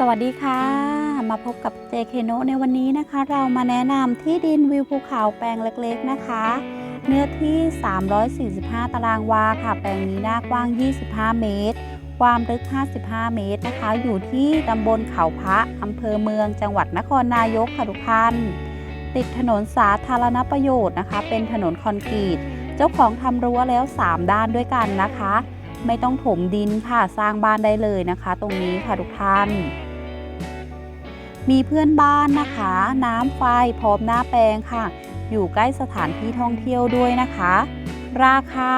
สวัสดีค่ะ มาพบกับ JK n o ในวันนี้นะคะ เรามาแนะนำที่ดินวิวภูเขาแปลงเล็กๆนะคะ เนื้อที่ 345 ตารางวาค่ะ แปลงนี้หน้ากว้าง 25 เมตร ความลึก 55 เมตรนะคะ อยู่ที่ตำบลเขาพระอำเภอเมืองจังหวัดนครนายกค่ะทุกท่าน ติดถนนสาธารณประโยชน์นะคะ เป็นถนนคอนกรีต เจ้าของทำรั้วแล้ว 3 ด้านด้วยกันนะคะ ไม่ต้องถมดินค่ะ สร้างบ้านได้เลยนะคะ ตรงนี้ค่ะทุกท่าน มีเพื่อนบ้านนะคะ น้ำไฟพร้อมหน้าแปลงค่ะ อยู่ใกล้สถานที่ท่องเที่ยวด้วยนะคะ ราคา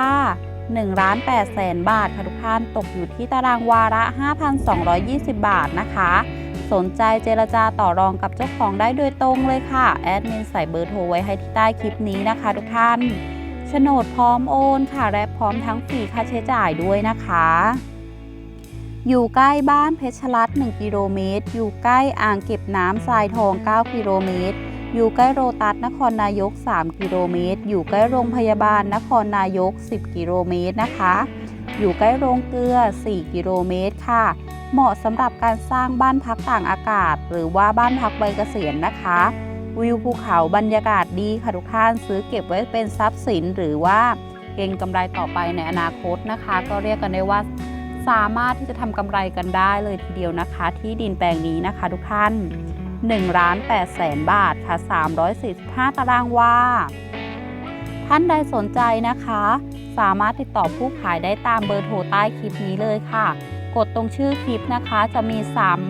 1ล้าน8แสนบาทค่ะทุกท่านตกอยู่ที่ตารางวาระ 5,220 บาทนะคะ สนใจเจรจาต่อรองกับเจ้าของได้โดยตรงเลยค่ะ แอดมินใส่เบอร์โทรไว้ให้ที่ใต้คลิปนี้นะคะทุกท่านโฉนดพร้อมโอนค่ะ และพร้อมทั้งฟรีค่าใช้จ่ายด้วยนะคะ อยู่ใกล้บ้านเพชรรัตน์1กิโลเมตร อยู่ใกล้อ่างเก็บน้ำทรายทอง 9 กิโลเมตร อยู่ใกล้โรตัสนครนายก 3 กิโลเมตร อยู่ใกล้โรงพยาบาลนครนายก 10 กิโลเมตรนะคะ อยู่ใกล้โรงเกลือ 4 กิโลเมตรค่ะ เหมาะสำหรับการสร้างบ้านพักต่างอากาศ หรือว่าบ้านพักใบเกษียณนะคะวิวภูเขาบรรยากาศดีค่ะทุกท่านซื้อเก็บไว้เป็นทรัพย์สินหรือว่าเก็งกำไรต่อไปในอนาคตนะคะ ก็เรียกกันได้ว่า สามารถที่จะทำกำไรกันได้เลยทีเดียวนะคะ ที่ดินแปลงนี้นะคะ ทุกท่าน1ล้าน8แสนบาทค่ะ 345 ตารางวา ท่านใดสนใจนะคะ สามารถติดต่อผู้ขายได้ตามเบอร์โทรใต้คลิปนี้เลยค่ะ กดตรงชื่อคลิปนะคะ จะมีสาม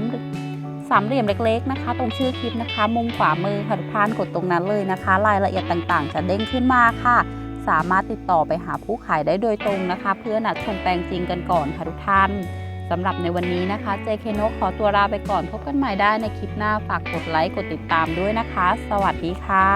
สามเหลี่ยมเล็กๆนะคะ ตรงชื่อคลิปนะคะ มุมขวามือค่ะทุกท่านกดตรงนั้นเลยนะคะ รายละเอียดต่างๆ จะเด้งขึ้นมาค่ะ สามารถติดต่อไปหาผู้ขายได้โดยตรงนะคะ เพื่อนัดชมแปลงจริงกันก่อนค่ะทุกท่านสำหรับในวันนี้นะคะ JK นกขอตัวลาไปก่อนพบกันใหม่ได้ในคลิปหน้าฝากกดไลค์กดติดตามด้วยนะคะ สวัสดีค่ะ